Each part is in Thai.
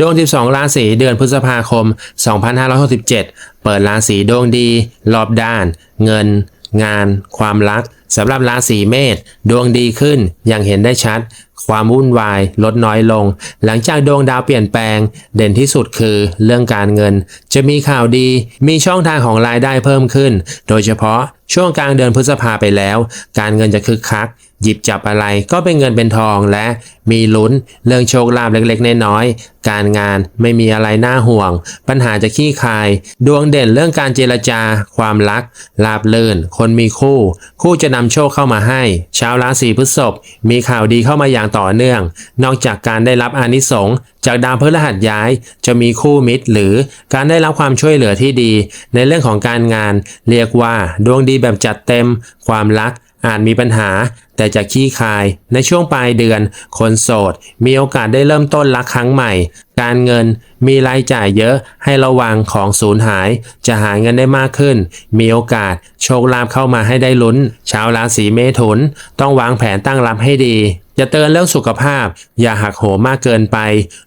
ดวง 12 ราศีเดือนพฤษภาคม 2567 เปิดราศีดวงดี รอบด้าน เงิน งาน ความรักสำหรับราศีเมษดวงดีขึ้นอย่างเห็นได้ชัด ความวุ่นวายลดน้อยลง หลังจากดวงดาวเปลี่ยนแปลง เด่นที่สุดคือเรื่องการเงิน จะมีข่าวดีมีช่องทางของรายได้เพิ่มขึ้น โดยเฉพาะช่วงกลางเดือนพฤษภาไปแล้ว การเงินจะคึกคัก หยิบจับอะไรก็เป็นเงินเป็นทองและมีลุ้นเรื่องโชคลาภเล็กๆ น้อยๆ การงานไม่มีอะไรน่าห่วง ปัญหาจะขี้คาย ดวงเด่นเรื่องการเจรจา ความรัก ลาบลื่น คนมีคู่ คู่จะนำโชคเข้ามาให้ ชาวราศีพฤษภมีข่าวดีเข้ามาอย่างต่อเนื่อง นอกจากการได้รับอานิสงส์จากดาวพฤหัสย้าย จะมีคู่มิตร หรือการได้รับความช่วยเหลือที่ดี ในเรื่องของการงาน เรียกว่าดวงดีแบบจัดเต็ม ความรักอาจมีปัญหา แต่จะขี้คาย ในช่วงปลายเดือน คนโสด มีโอกาสได้เริ่มต้นรักครั้งใหม่ การเงิน มีรายจ่ายเยอะให้ระวังของสูญหาย จะหาเงินได้มากขึ้น มีโอกาส โชคลาภเข้ามาให้ได้ลุ้น ชาวราศีเมถุน ต้องวางแผนตั้งรับให้ดีจะเตือนเรื่องสุขภาพ อย่าหักโหมมากเกินไป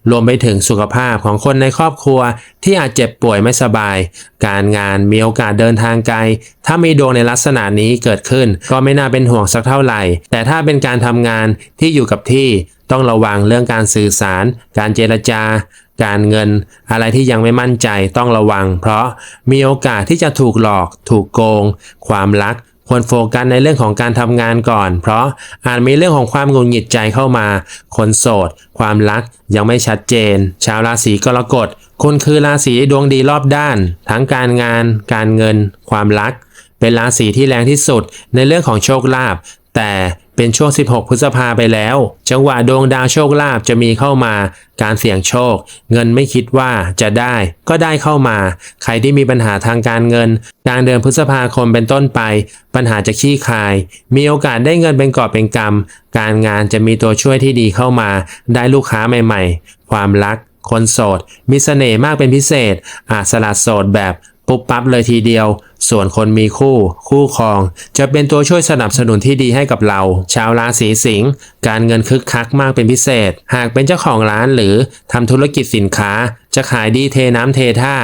รวมไปถึงสุขภาพของคนในครอบครัว ที่อาจเจ็บป่วยไม่สบาย การงานมีโอกาสเดินทางไกล ถ้ามีดวงในลักษณะนี้เกิดขึ้น ก็ไม่น่าเป็นห่วงสักเท่าไหร่ แต่ถ้าเป็นการทำงานที่อยู่กับที่ ต้องระวังเรื่องการสื่อสาร การเจรจา การเงิน อะไรที่ยังไม่มั่นใจต้องระวัง เพราะมีโอกาสที่จะถูกหลอก ถูกโกง ความรักควรโฟกัสในเรื่องของการทำงานก่อน เพราะอาจมีเรื่องของความงุดหงิดใจเข้ามา คนโสด ความรักยังไม่ชัดเจน ชาวราศีกรกฎคุณคือราศีดวงดีรอบด้าน ทั้งการงาน การเงิน ความรัก เป็นราศีที่แรงที่สุดในเรื่องของโชคลาภแต่ เป็นช่วง 16 พฤษภาไปแล้ว จังหวะดวงดาวโชคลาภจะมีเข้ามา การเสี่ยงโชค เงินไม่คิดว่าจะได้ก็ได้เข้ามา ใครที่มีปัญหาทางการเงินกลางเดือนพฤษภาคมเป็นต้นไป ปัญหาจะขี้คาย มีโอกาสได้เงินเป็นกอบเป็นกำการงานจะมีตัวช่วยที่ดีเข้ามา ได้ลูกค้าใหม่ ๆ ความรัก คนโสด มีเสน่ห์มากเป็นพิเศษ อาจสลัดโสดแบบปุ๊บปั๊บเลยทีเดียวส่วนคนมีคู่ คู่ครอง จะเป็นตัวช่วยสนับสนุนที่ดีให้กับเรา ชาวราศีสิงห์การเงินคึกคักมากเป็นพิเศษ หากเป็นเจ้าของร้านหรือทำธุรกิจสินค้า จะขายดีเทน้ำเทท่า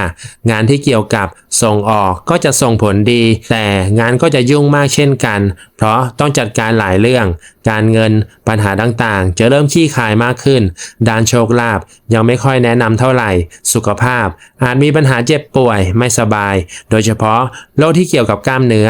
งานที่เกี่ยวกับส่งออกก็จะส่งผลดี แต่งานก็จะยุ่งมากเช่นกัน เพราะต้องจัดการหลายเรื่อง การเงินปัญหาต่างๆ จะเริ่มขี้คายมากขึ้นด้านโชคลาภยังไม่ค่อยแนะนำเท่าไหร่ สุขภาพ อาจมีปัญหาเจ็บป่วยไม่สบาย โดยเฉพาะโรคที่เกี่ยวกับกล้ามเนื้อ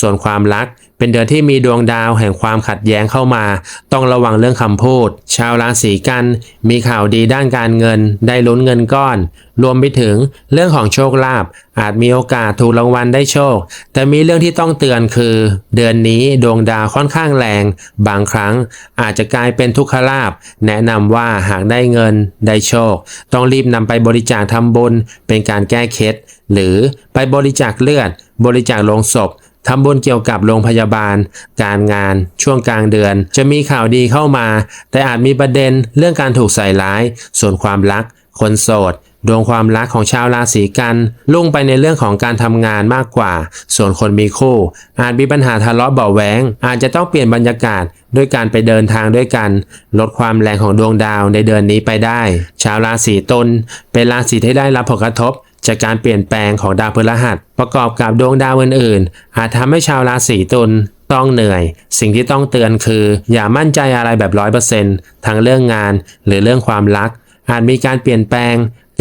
ส่วนความรักเป็นเดือนที่มีดวงดาวแห่งความขัดแย้งเข้ามา ต้องระวังเรื่องคำพูด ชาวราศีกัน มีข่าวดีด้านการเงิน ได้ลุ้นเงินก้อน รวมไปถึงเรื่องของโชคลาภอาจมีโอกาสถูกรางวัลได้โชค แต่มีเรื่องที่ต้องเตือนคือ เดือนนี้ดวงดาวค่อนข้างแรง บางครั้งอาจจะกลายเป็นทุกขลาภแนะนำว่าหากได้เงิน ได้โชค ต้องรีบนำไปบริจาคทำบุญเป็นการแก้เคล็ดหรือไปบริจาคเลือด บริจาคลงศพ ทำบุญเกี่ยวกับโรงพยาบาล การงาน ช่วงกลางเดือน จะมีข่าวดีเข้ามา แต่อาจมีประเด็นเรื่องการถูกใส่ร้าย ส่วนความรัก คนโสด ดวงความรักของชาวราศีกันลุ่งไปในเรื่องของการทำงานมากกว่า ส่วนคนมีคู่ อาจมีปัญหาทะเลาะเบาแหวงอาจจะต้องเปลี่ยนบรรยากาศด้วยการไปเดินทางด้วยกัน ลดความแรงของดวงดาวในเดือนนี้ไปได้ ชาวราศีตุลเป็นราศีที่ได้รับผลกระทบ จากการเปลี่ยนแปลงของดาวพฤหัส ประกอบกับดวงดาวอื่นๆ อาจทำให้ชาวราศีตุลต้องเหนื่อย สิ่งที่ต้องเตือนคือ อย่ามั่นใจอะไรแบบร้อยเปอร์เซ็นต์ทั้งเรื่องงานหรือเรื่องความรัก อาจมีการเปลี่ยนแปลง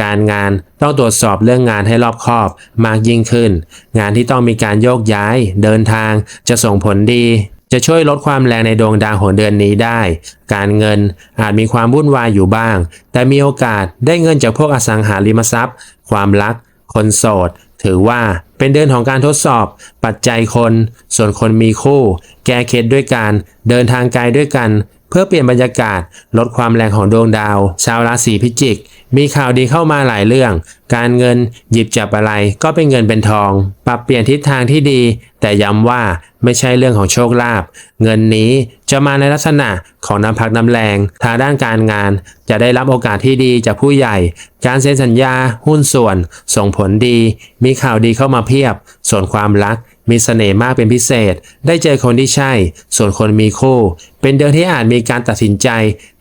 การงานต้องตรวจสอบเรื่องงานให้รอบคอบมากยิ่งขึ้น งานที่ต้องมีการโยกย้าย เดินทางจะส่งผลดี จะช่วยลดความแรงในดวงดาวของเดือนนี้ได้ การเงินอาจมีความวุ่นวายอยู่บ้าง แต่มีโอกาสได้เงินจากพวกอสังหาริมทรัพย์ ความรัก คนโสด ถือว่าเป็นเดือนของการทดสอบ ปัจจัยคน ส่วนคนมีคู่ แก้เคล็ดด้วยการเดินทางไกลด้วยกัน เพื่อเปลี่ยนบรรยากาศ ลดความแรงของดวงดาว ชาวราศีพิจิก มีข่าวดีเข้ามาหลายเรื่อง การเงินหยิบจับอะไรก็เป็นเงินเป็นทอง ปรับเปลี่ยนทิศทางที่ดี แต่ย้ำว่าไม่ใช่เรื่องของโชคลาภเงินนี้จะมาในลักษณะของน้ำพักน้ำแรงทางด้านการงาน จะได้รับโอกาสที่ดีจากผู้ใหญ่ การเซ็นสัญญา หุ้นส่วน ส่งผลดี มีข่าวดีเข้ามาเพียบ ส่วนความรัก มีเสน่ห์มากเป็นพิเศษ ได้เจอคนที่ใช่ ส่วนคนมีคู่ เป็นเดือนที่อาจมีการตัดสินใจ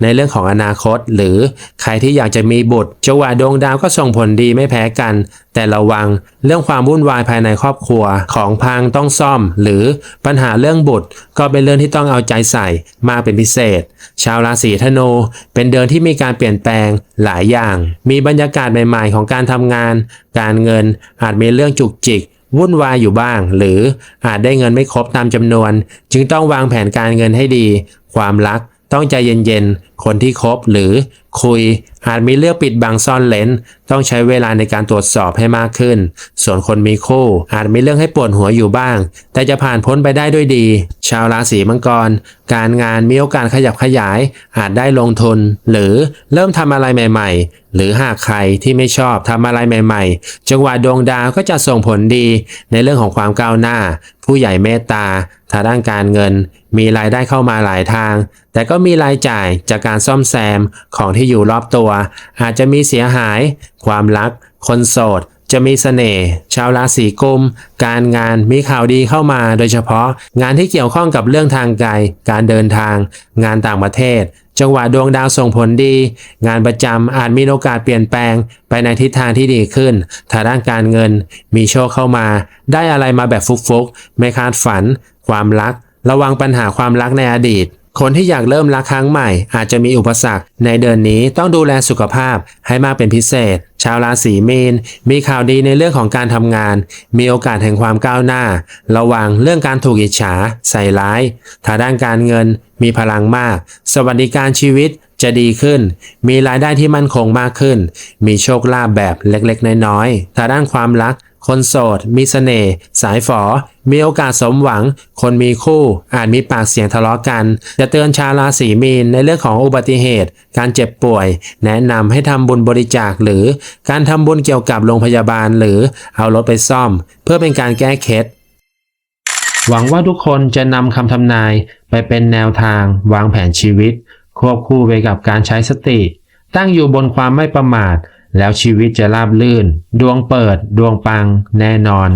ในเรื่องของอนาคต หรือใครที่อยากจะมีบุตรจังหวะดวงดาวก็ส่งผลดีไม่แพ้กัน แต่ระวังเรื่องความวุ่นวายภายในครอบครัวของพังต้องซ่อม หรือปัญหาเรื่องบุตร ก็เป็นเรื่องที่ต้องเอาใจใส่มากเป็นพิเศษ ชาวราศีธนูเป็นเดือนที่มีการเปลี่ยนแปลงหลายอย่าง มีบรรยากาศใหม่ๆ ของการทำงาน การเงินอาจมีเรื่องจุกจิก วุ่นวายอยู่บ้าง หรืออาจได้เงินไม่ครบตามจำนวน จึงต้องวางแผนการเงินให้ดี ความรัก ต้องใจเย็นๆ คนที่คบหรือคุยอาจมีเรื่องปิดบังซ่อนเลนต้องใช้เวลาในการตรวจสอบให้มากขึ้น ส่วนคนมีคู่อาจมีเรื่องให้ปวดหัวอยู่บ้าง แต่จะผ่านพ้นไปได้ด้วยดี ชาวราศีมังกร การงานมีโอกาสขยับขยาย อาจได้ลงทุน หรือเริ่มทำอะไรใหม่ ๆ หรือหากใครที่ไม่ชอบทำอะไรใหม่ ๆ จังหวะดวงดาวก็จะส่งผลดีในเรื่องของความก้าวหน้า ผู้ใหญ่เมตตาทางด้านการเงิน มีรายได้เข้ามาหลายทาง แต่ก็มีรายจ่ายจากการซ่อมแซมของที่อยู่รอบตัว อาจจะมีเสียหาย ความรัก คนโสด จะมีเสน่ห์ชาวราศีกุม การงานมีข่าวดีเข้ามา โดยเฉพาะ งานที่เกี่ยวข้องกับเรื่องทางไกล การเดินทาง งานต่างประเทศ จังหวะดวงดาวส่งผลดี งานประจำอาจมีโอกาสเปลี่ยนแปลง ไปในทิศทางที่ดีขึ้นทางด้านการเงิน มีโชคเข้ามา ได้อะไรมาแบบฟุกๆไม่คาดฝัน ความรัก ระวังปัญหาความรักในอดีต คนที่อยากเริ่มรักครั้งใหม่ อาจจะมีอุปสรรค ในเดือนนี้ต้องดูแลสุขภาพให้มากเป็นพิเศษ ชาวราศีมีน มีข่าวดีในเรื่องของการทำงาน มีโอกาสแห่งความก้าวหน้า ระวังเรื่องการถูกอิจฉา ใส่ร้ายทางด้านการเงิน มีพลังมาก สวัสดิการชีวิตจะดีขึ้น มีรายได้ที่มั่นคงมากขึ้น มีโชคลาภแบบเล็กๆ น้อยๆทางด้านความรัก คนโสด มีเสน่ห์สายฝอ มีโอกาสสมหวัง คนมีคู่ อาจมีปากเสียงทะเลาะกัน จะเตือนชาวราศีมีนในเรื่องของอุบัติเหตุ การเจ็บป่วย แนะนำให้ทำบุญบริจาคหรือการทำบุญเกี่ยวกับโรงพยาบาลหรือเอารถไปซ่อม เพื่อเป็นการแก้เคล็ดหวังว่าทุกคนจะนำคำทำนายไปเป็นแนวทาง วางแผนชีวิต ควบคู่ไปกับการใช้สติ ตั้งอยู่บนความไม่ประมาท แล้วชีวิตจะราบลื่น ดวงเปิด ดวงปัง แน่นอน